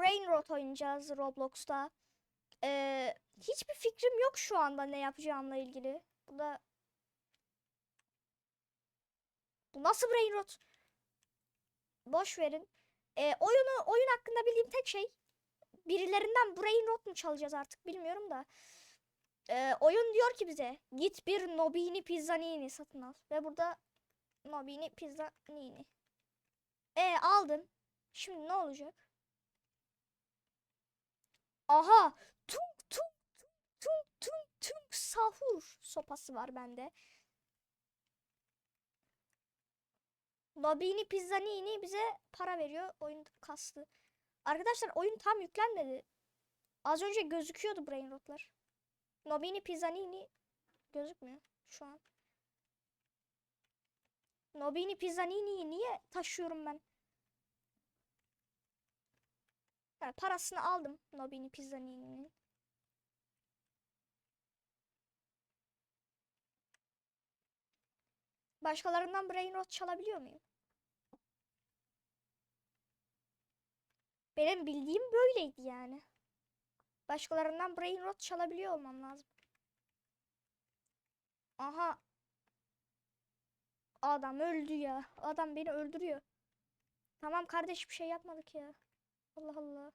Brain Rot oynayacağız Roblox'ta. Ee, hiçbir fikrim yok şu anda ne yapacağımla ilgili. Bu da... Bu nasıl Brain Rot? Boş verin. Ee, oyunu oyun hakkında bildiğim tek şey birilerinden Brain Rot mu çalacağız artık bilmiyorum da. Ee, oyun diyor ki bize git bir Nobini Pizzanini satın al. Ve burada Nobini Pizzanini. E aldım. Şimdi ne olacak? Aha! Tung tung tung tung tung sahur sopası var bende. Nobini Pizzanini bize para veriyor. Oyun kastı. Arkadaşlar oyun tam yüklenmedi. Az önce gözüküyordu brain rotlar. Nobini Pizzanini gözükmüyor şu an. Nobini Pizzanini'yi niye taşıyorum ben? Yani parasını aldım Nobini Pizzanini'nin. Başkalarından brain rot çalabiliyor muyum? Benim bildiğim böyleydi yani. Başkalarından brain rot çalabiliyor olmam lazım. Aha. Adam öldü ya. Adam beni öldürüyor. Tamam kardeş bir şey yapmadık ya. Allah Allah.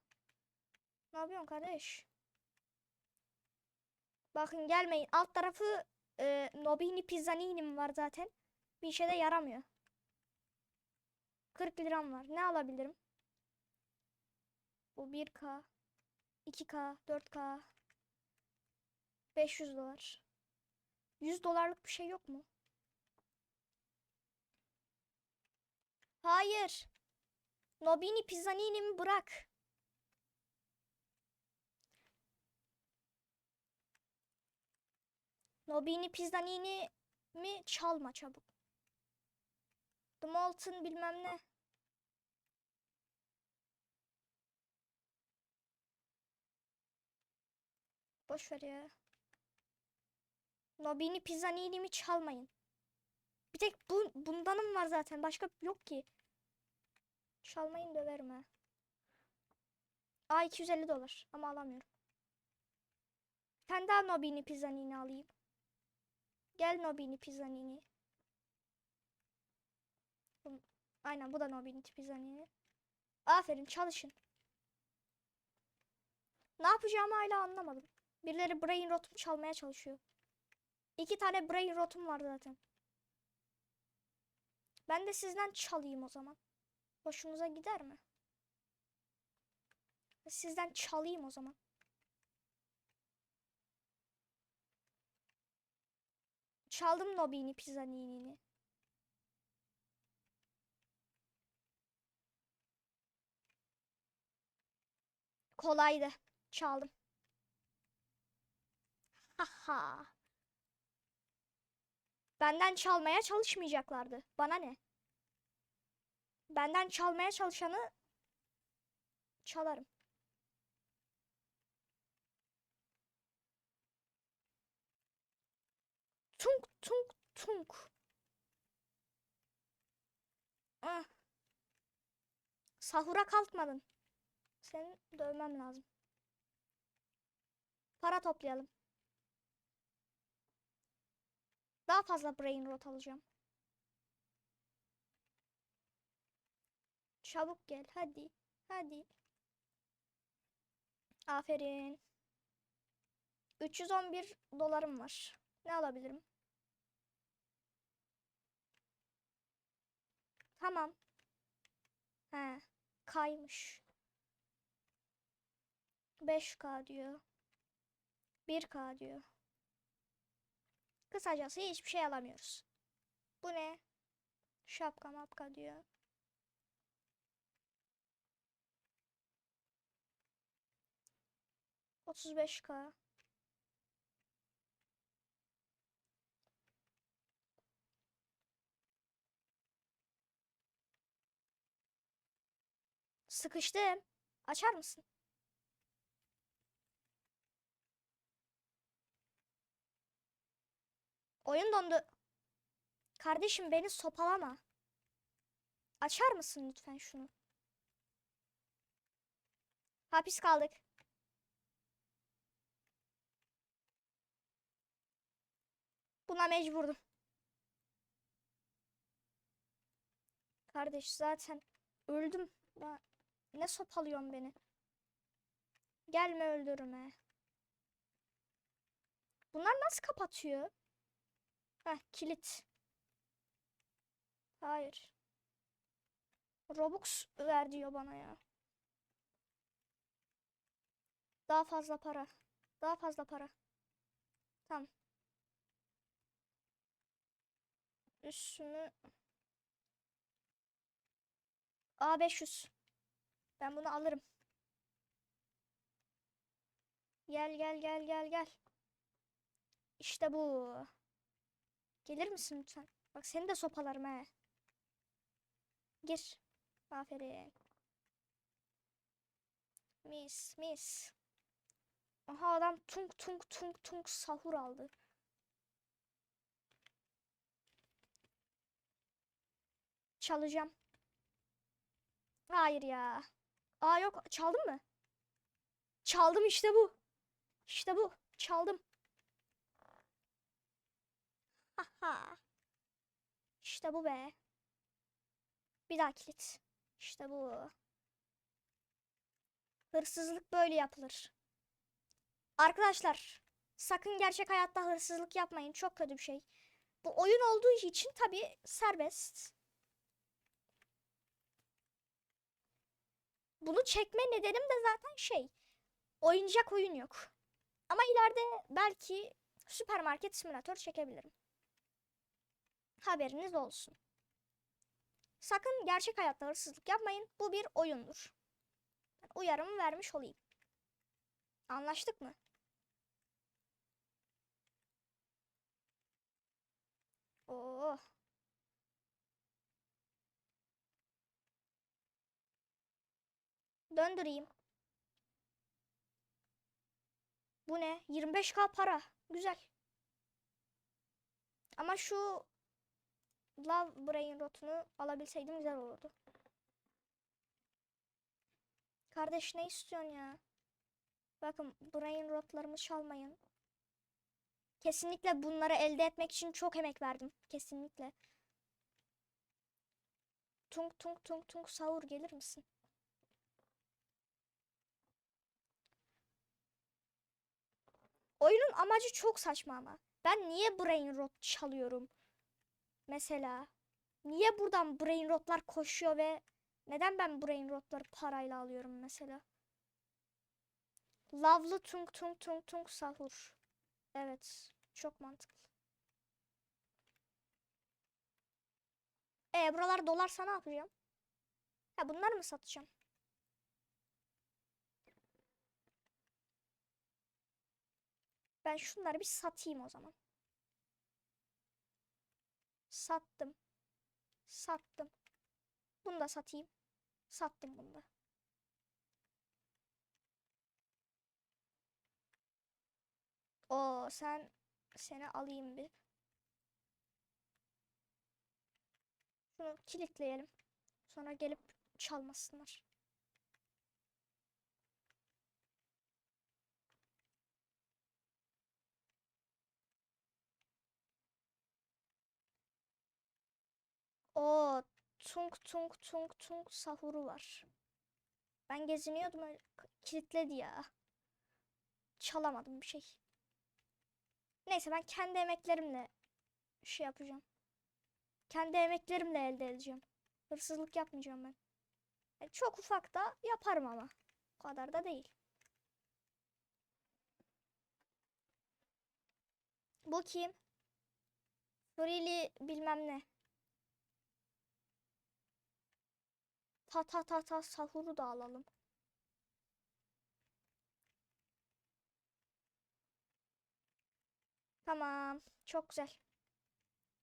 Ne yapıyorsun kardeş? Bakın gelmeyin. Alt tarafı e, Nobini Pizzanini'm var zaten. Bir işe de yaramıyor. 40 liram var. Ne alabilirim? Bu 1K. 2K, 4K. 500 dolar. 100 dolarlık bir şey yok mu? Hayır. Nobini Pizzanini'mi bırak. Nobini Pizzanini mi çalma çabuk. The Molten bilmem ne. Boş ver ya. Nobini Pizzanini'mi çalmayın. Bir tek bu, bundanım var zaten. Başka yok ki. Çalmayın döverim ha. Aa 250 dolar ama alamıyorum. Tane daha Nobini Pizzanini alayım. Gel Nobini Pizzanini. Aynen bu da Nobini Pizzanini. Aferin çalışın. Ne yapacağımı hala anlamadım. Birileri brain rotumu çalmaya çalışıyor. İki tane brain rotum var zaten. Ben de sizden çalayım o zaman. Hoşunuza gider mi? Sizden çalayım o zaman. Çaldım Nobini Pizzanini'ni. Kolaydı. Çaldım. Haha. Benden çalmaya çalışmayacaklardı. Bana ne? Benden çalmaya çalışanı çalarım. Tunk tunk tunk. Ah. Sahura kalkmadın. Seni dövmem lazım. Para toplayalım. Daha fazla brain rot alacağım. Çabuk gel hadi. Hadi. Aferin. 311 dolarım var. Ne alabilirim? Tamam. He, kaymış. 5K diyor. 1K diyor. Kısacası hiçbir şey alamıyoruz. Bu ne? Şapka mapka diyor. Otuz beş K. Sıkıştım. Açar mısın? Oyun dondu. Kardeşim beni sopalama. Açar mısın lütfen şunu? Hapis kaldık. Buna mecburdum. Kardeş zaten öldüm. Ya, ne sopalıyorsun beni? Gelme öldürme. Bunlar nasıl kapatıyor? Heh kilit. Hayır. Robux ver diyor bana ya. Daha fazla para. Daha fazla para. Tamam. Üstümü A500. Ben bunu alırım. Gel gel gel gel gel. İşte bu. Gelir misin lütfen? Bak seni de sopalarım he. Gir. Aferin. Mis mis. Aha adam tung tung tung tung sahur aldı. Çalacağım. Hayır ya. Aa yok çaldım mı? Çaldım işte bu. İşte bu. Çaldım. Haha. İşte bu be. Bir daha kilit. İşte bu. Hırsızlık böyle yapılır. Arkadaşlar, sakın gerçek hayatta hırsızlık yapmayın. Çok kötü bir şey. Bu oyun olduğu için tabii serbest. Bunu çekme nedenim de zaten şey. Oyuncak oyun yok. Ama ileride belki süpermarket simülatör çekebilirim. Haberiniz olsun. Sakın gerçek hayatta hırsızlık yapmayın. Bu bir oyundur. Ben uyarımı vermiş olayım. Anlaştık mı? Oo. Döndüreyim. Bu ne? 25k para. Güzel. Ama şu Love Brain Rot'unu alabilseydim güzel olurdu. Kardeş ne istiyorsun ya? Bakın Brain Rot'larımı çalmayın. Kesinlikle bunları elde etmek için çok emek verdim. Kesinlikle. Tung tung tung tung sahur gelir misin? Oyunun amacı çok saçma ama. Ben niye Brain Rot çalıyorum? Mesela. Niye buradan Brain Rot'lar koşuyor ve neden ben Brain Rot'ları parayla alıyorum mesela? Lavlı tung tung tung tung sahur. Evet. Çok mantıklı. E buralar dolarsa ne yapacağım? Ha bunları mı satacağım? Ben şunları bir satayım o zaman. Sattım. Sattım. Bunu da satayım. Sattım bunu da. O sen seni alayım bir. Şunu kilitleyelim. Sonra gelip çalmasınlar. O tung tung tung tung sahuru var. Ben geziniyordum öyle kilitledi ya. Çalamadım bir şey. Neyse ben kendi emeklerimle şey yapacağım. Kendi emeklerimle elde edeceğim. Hırsızlık yapmayacağım ben. E, çok ufak da yaparım ama. O kadar da değil. Bu kim? Freely bilmem ne. Ta ta ta ta sahuru da alalım. Tamam. Çok güzel.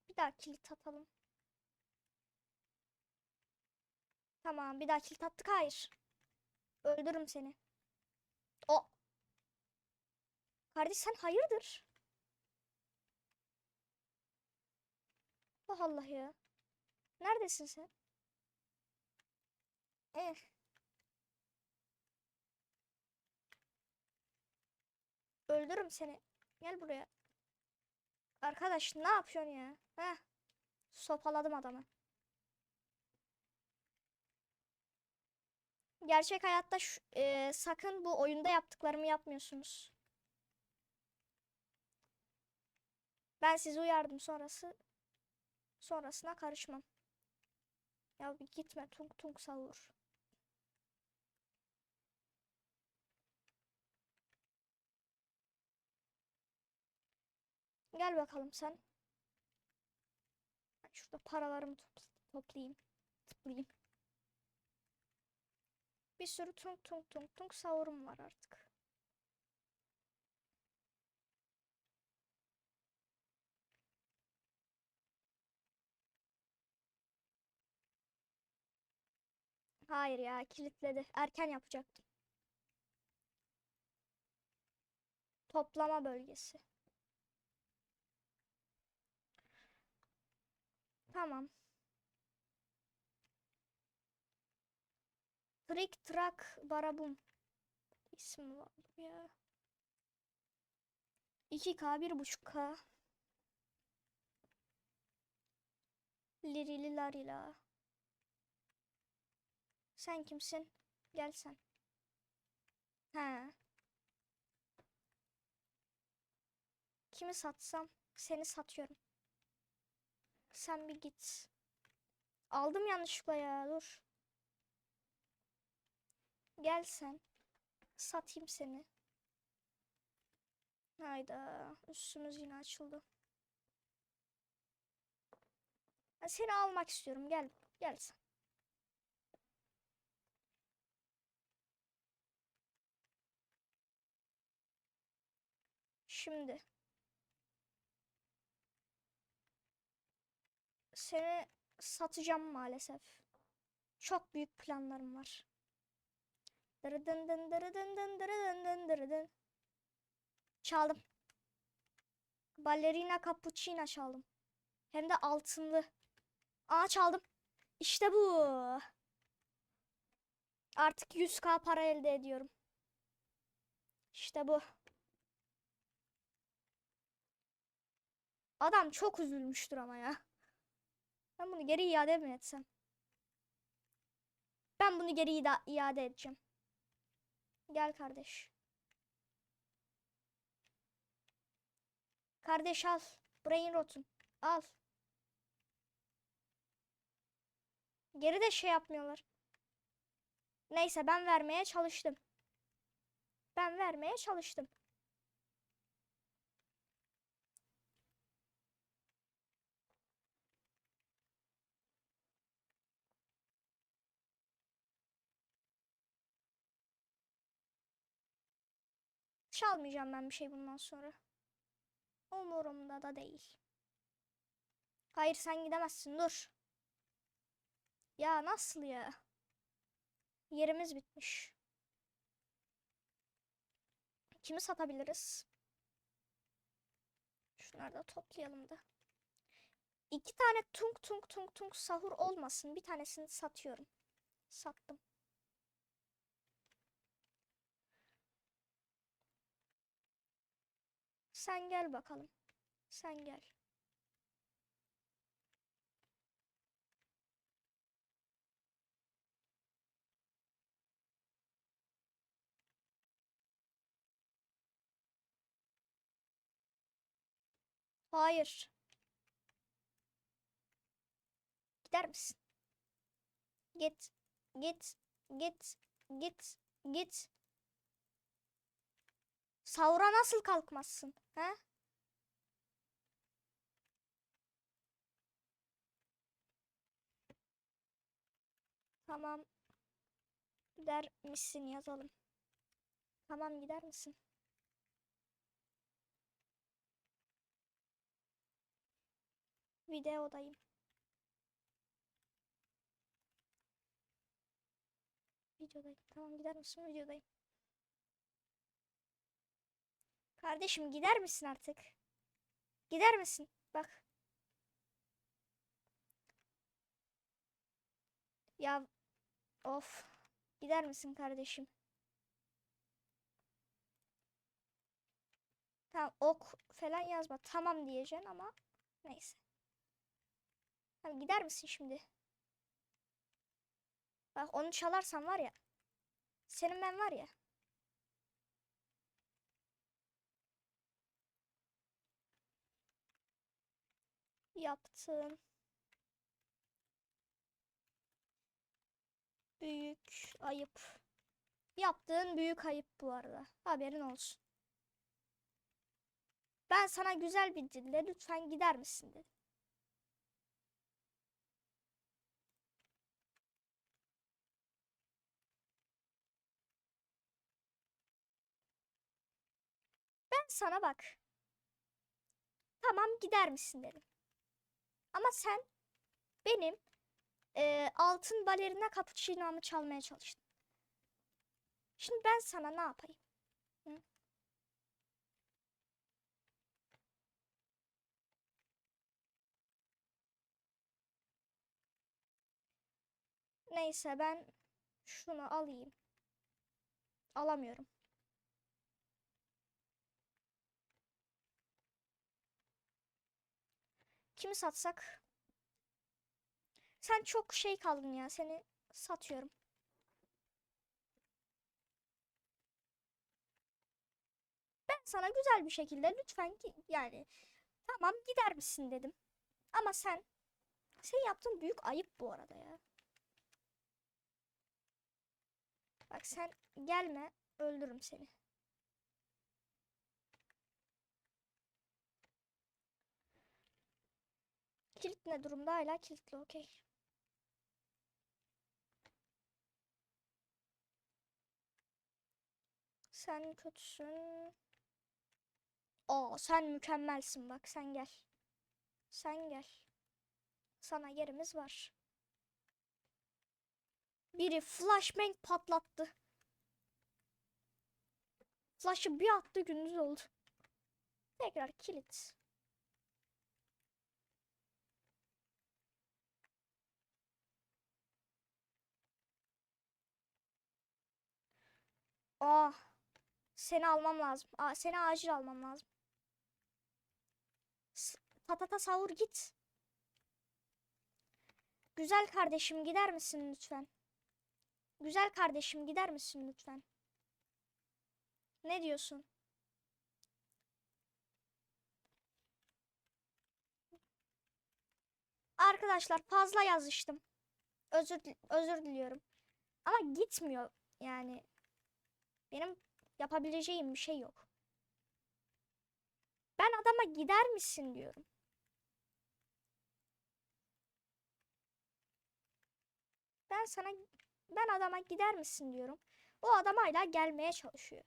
Bir daha kilit atalım. Tamam. Bir daha kilit attık. Hayır. Öldürürüm seni. O. Kardeş sen hayırdır? Allah Allah ya. Neredesin sen? Eh. Öldürürüm seni. Gel buraya. Arkadaş ne yapıyorsun ya? Heh. Sopaladım adamı. Gerçek hayatta şu- e, sakın bu oyunda yaptıklarımı yapmıyorsunuz. Ben sizi uyardım sonrası sonrasına karışmam. Ya bir gitme tung tung savur. Gel bakalım sen. Şurada paralarımı topla- toplayayım. Toplayayım. Bir sürü tung tung tung tung savurum var artık. Hayır ya kilitledi. Erken yapacaktım. Toplama bölgesi. Tamam. Trick Track Barabum. İsmi var ya. 2K 1.5K. Lirili larila. Sen kimsin? Gel sen. He. Kimi satsam seni satıyorum. Sen bir git. Aldım yanlışlıkla ya dur. Gel sen. Satayım seni. Hayda. Üstümüz yine açıldı. Seni almak istiyorum. Gel. Gel sen. Şimdi. Seni satacağım maalesef. Çok büyük planlarım var. Dırıdın dın dırıdın dın dırıdın dın dırıdın. Çaldım. Ballerina cappuccino çaldım. Hem de altınlı. Aa çaldım. İşte bu. Artık 100k para elde ediyorum. İşte bu. Adam çok üzülmüştür ama ya. Ben bunu geri iade mi etsem? Ben bunu geri iade edeceğim. Gel kardeş. Kardeş al. Brain rotun. Al. Geri de şey yapmıyorlar. Neyse ben vermeye çalıştım. Ben vermeye çalıştım. Çalmayacağım ben bir şey bundan sonra. Umurumda da değil. Hayır sen gidemezsin dur. Ya nasıl ya? Yerimiz bitmiş. Kimi satabiliriz? Şunları da toplayalım da. İki tane tung tung tung tung sahur olmasın. Bir tanesini satıyorum. Sattım. Sen gel bakalım. Sen gel. Hayır. Gider misin? Git. Git. Git. Git. Git. Sahura nasıl kalkmazsın? He? Tamam. Gider misin yazalım. Tamam gider misin? Videodayım. Videodayım. Tamam gider misin? Videodayım. Kardeşim gider misin artık? Gider misin? Bak. Ya of. Gider misin kardeşim? Tamam ok falan yazma. Tamam diyeceksin ama neyse. Tamam gider misin şimdi? Bak onu çalarsan var ya. Senin ben var ya. Yaptığın büyük ayıp. Yaptığın büyük ayıp bu arada. Haberin olsun. Ben sana güzel bir dille lütfen gider misin dedim. Ben sana bak. Tamam gider misin dedim. Ama sen benim eee, altın balerina cappuccino'mu çalmaya çalıştın. Şimdi ben sana ne yapayım? Hı? Neyse ben şunu alayım. Alamıyorum. Kimi satsak? Sen çok şey kaldın ya. Seni satıyorum. Ben sana güzel bir şekilde lütfen yani tamam gider misin dedim. Ama sen sen yaptığın büyük ayıp bu arada ya. Bak sen gelme öldürürüm seni. Kilit ne durumda? Hala kilitli okey. Sen kötüsün. Aa sen mükemmelsin bak sen gel. Sen gel. Sana yerimiz var. Biri flashbang patlattı. Flash'ı bir attı gündüz oldu. Tekrar kilit. Aa, seni almam lazım. Aa, seni acil almam lazım. S- Patata savur git. Güzel kardeşim gider misin lütfen? Güzel kardeşim gider misin lütfen? Ne diyorsun? Arkadaşlar fazla yazıştım. Özür özür diliyorum. Ama gitmiyor yani. Benim yapabileceğim bir şey yok. Ben adama gider misin diyorum. Ben sana ben adama gider misin diyorum. O adam hala gelmeye çalışıyor.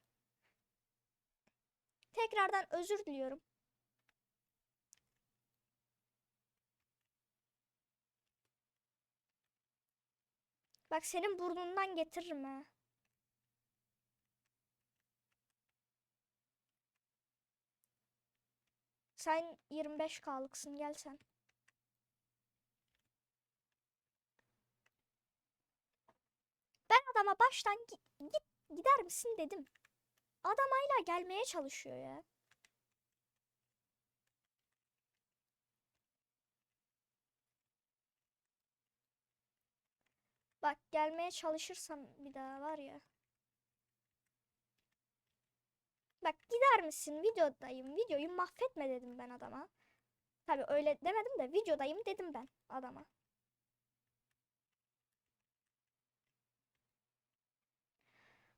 Tekrardan özür diliyorum. Bak senin burnundan getiririm ha. Sen 25K'lıksın gel sen. Ben adama baştan gi- git gider misin dedim. Adam hala gelmeye çalışıyor ya. Bak gelmeye çalışırsam bir daha var ya. Bak gider misin videodayım videoyu mahvetme dedim ben adama. Tabii öyle demedim de videodayım dedim ben adama.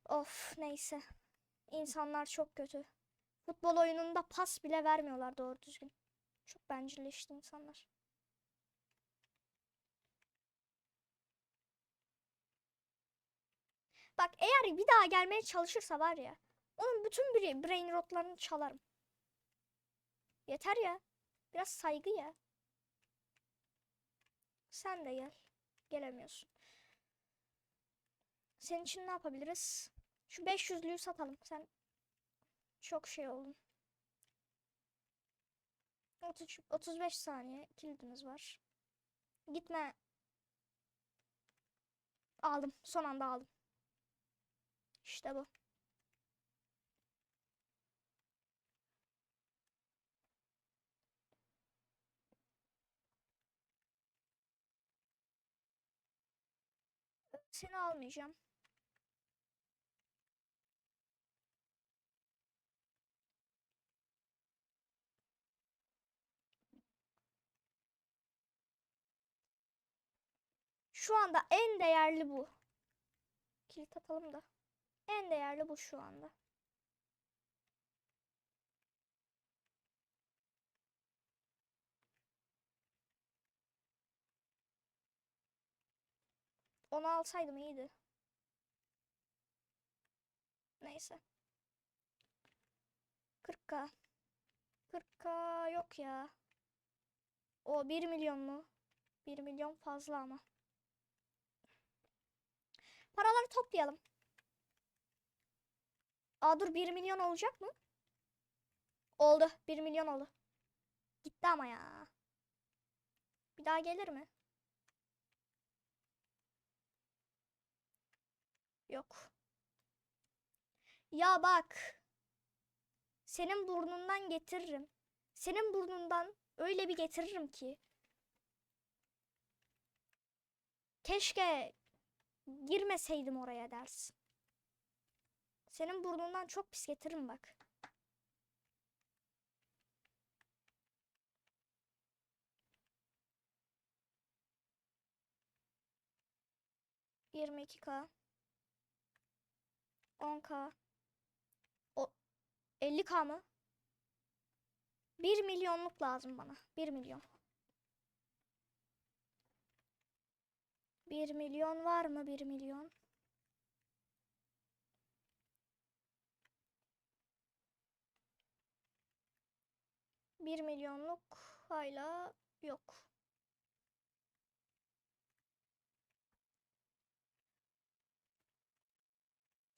Of neyse. İnsanlar çok kötü. Futbol oyununda pas bile vermiyorlar doğru düzgün. Çok bencilleşti insanlar. Bak eğer bir daha gelmeye çalışırsa var ya. Onun bütün brain rotlarını çalarım. Yeter ya. Biraz saygı ya. Sen de gel. Gelemiyorsun. Senin için ne yapabiliriz? Şu 500'lüyü satalım. Sen çok şey oldun. 30, 35 saniye kilidimiz var. Gitme. Aldım. Son anda aldım. İşte bu. Seni almayacağım. Şu anda en değerli bu. Kilit atalım da. En değerli bu şu anda. Onu alsaydım iyiydi. Neyse. 40k. 40k yok ya. O 1 milyon mu? 1 milyon fazla ama. Paraları toplayalım. Aa dur 1 milyon olacak mı? Oldu. 1 milyon oldu. Gitti ama ya. Bir daha gelir mi? Yok. Ya bak. Senin burnundan getiririm. Senin burnundan öyle bir getiririm ki. Keşke girmeseydim oraya dersin. Senin burnundan çok pis getiririm bak. Yirmi iki K. 10k. O 50k mı? 1 milyonluk lazım bana. 1 milyon. 1 milyon var mı? 1 milyon. Bir milyonluk hala yok.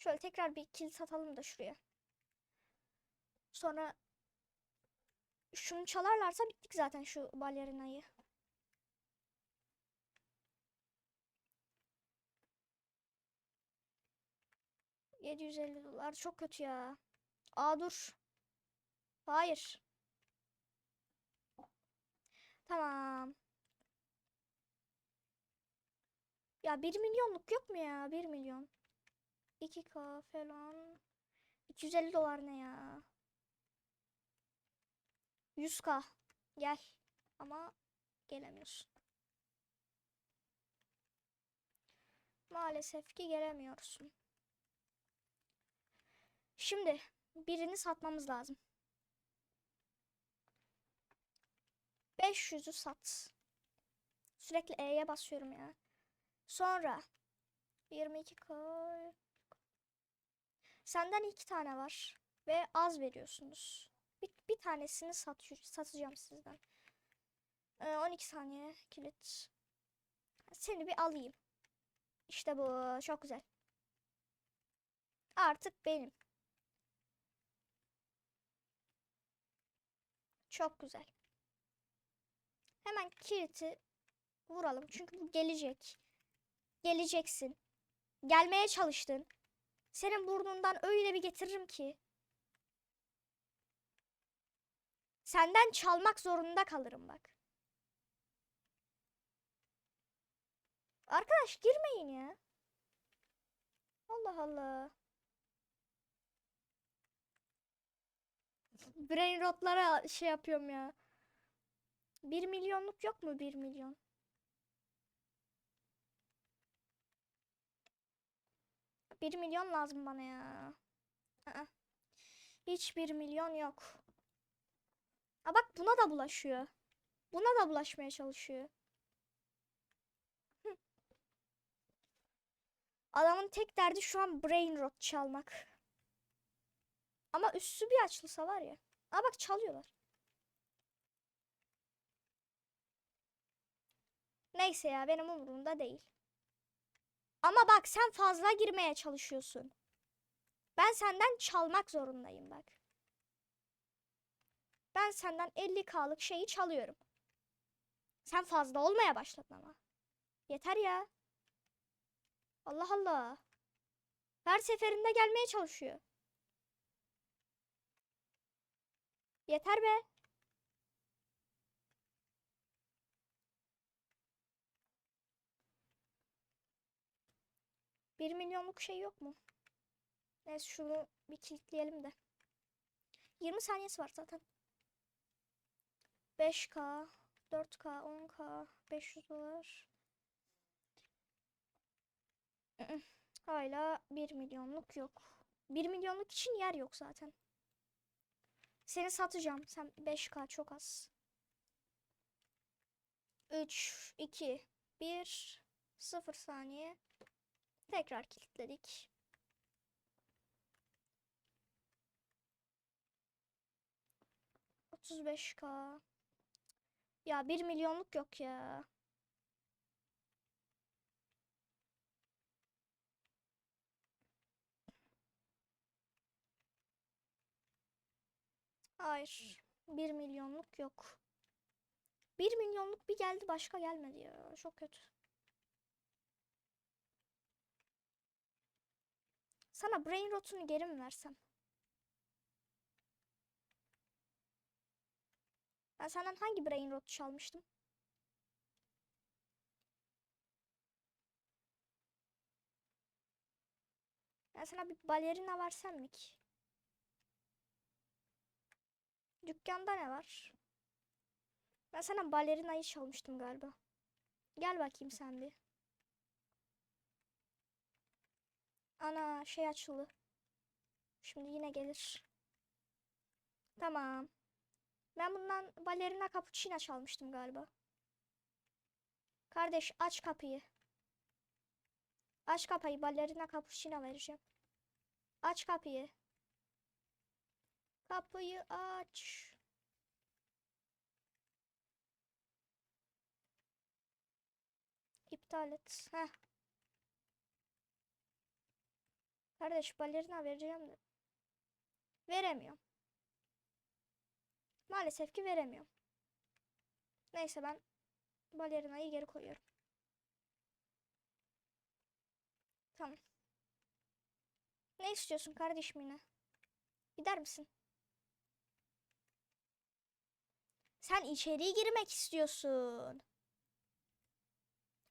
Şöyle tekrar bir kill satalım da şuraya. Sonra şunu çalarlarsa bittik zaten şu balerinayı. ...750 dolar çok kötü ya. Aa dur. Hayır. Tamam. Ya 1 milyonluk yok mu ya? 1 milyon. 2K falan. 250 dolar ne ya? 100K. Gel. Ama gelemiyorsun. Maalesef ki gelemiyorsun. Şimdi birini satmamız lazım. 500'ü sat. Sürekli E'ye basıyorum ya. Sonra 22K Senden iki tane var ve az veriyorsunuz. Bir, bir tanesini sat, satacağım sizden. Ee, 12 saniye kilit. Seni bir alayım. İşte bu çok güzel. Artık benim. Çok güzel. Hemen kiliti vuralım. Çünkü bu gelecek. Geleceksin. Gelmeye çalıştın. Senin burnundan öyle bir getiririm ki. Senden çalmak zorunda kalırım bak. Arkadaş girmeyin ya. Allah Allah. Brain rotlara şey yapıyorum ya. 1 milyonluk yok mu 1 milyon? Bir milyon lazım bana ya. Aa. Hiç bir milyon yok. Aa bak buna da bulaşıyor. Buna da bulaşmaya çalışıyor. Adamın tek derdi şu an brain rot çalmak. Ama üstü bir açılsa var ya. Aa bak çalıyorlar. Neyse ya benim umurumda değil. Ama bak sen fazla girmeye çalışıyorsun. Ben senden çalmak zorundayım bak. Ben senden 50k'lık şeyi çalıyorum. Sen fazla olmaya başladın ama. Yeter ya. Allah Allah. Her seferinde gelmeye çalışıyor. Yeter be. 1 milyonluk şey yok mu? Neyse şunu bir kilitleyelim de. 20 saniyesi var zaten. 5K, 4K, 10K, 500 dolar. Hala 1 milyonluk yok. 1 milyonluk için yer yok zaten. Seni satacağım. Sen 5K çok az. 3, 2, 1, 0 saniye. Tekrar kilitledik. Otuz beş K. Ya bir milyonluk yok ya. Hayır. Bir milyonluk yok. Bir milyonluk bir geldi başka gelmedi ya. Çok kötü. Sana brain rotunu geri mi versem? Ben senden hangi brain rot çalmıştım? Ben sana bir balerina versem mi ki? Dükkanda ne var? Ben sana balerinayı çalmıştım galiba. Gel bakayım sen bir. Ana şey açıldı. Şimdi yine gelir. Tamam. Ben bundan balerina cappuccino çalmıştım galiba. Kardeş aç kapıyı. Aç kapıyı balerina cappuccino vereceğim. Aç kapıyı. Kapıyı aç. İptal et. Heh. Kardeş balerina vereceğim de. Veremiyorum. Maalesef ki veremiyorum. Neyse ben balerinayı geri koyuyorum. Tamam. Ne istiyorsun kardeşim yine? Gider misin? Sen içeri girmek istiyorsun.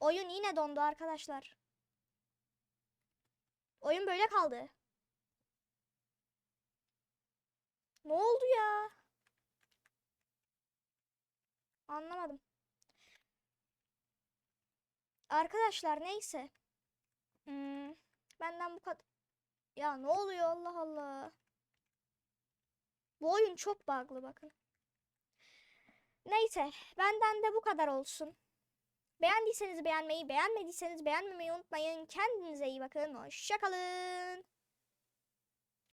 Oyun yine dondu arkadaşlar. Oyun böyle kaldı. Ne oldu ya? Anlamadım. Arkadaşlar neyse. Hmm, benden bu kadar. Ya ne oluyor Allah Allah. Bu oyun çok bug'lı bakın. Neyse benden de bu kadar olsun. Beğendiyseniz beğenmeyi, beğenmediyseniz beğenmemeyi unutmayın. Kendinize iyi bakın. Hoşçakalın.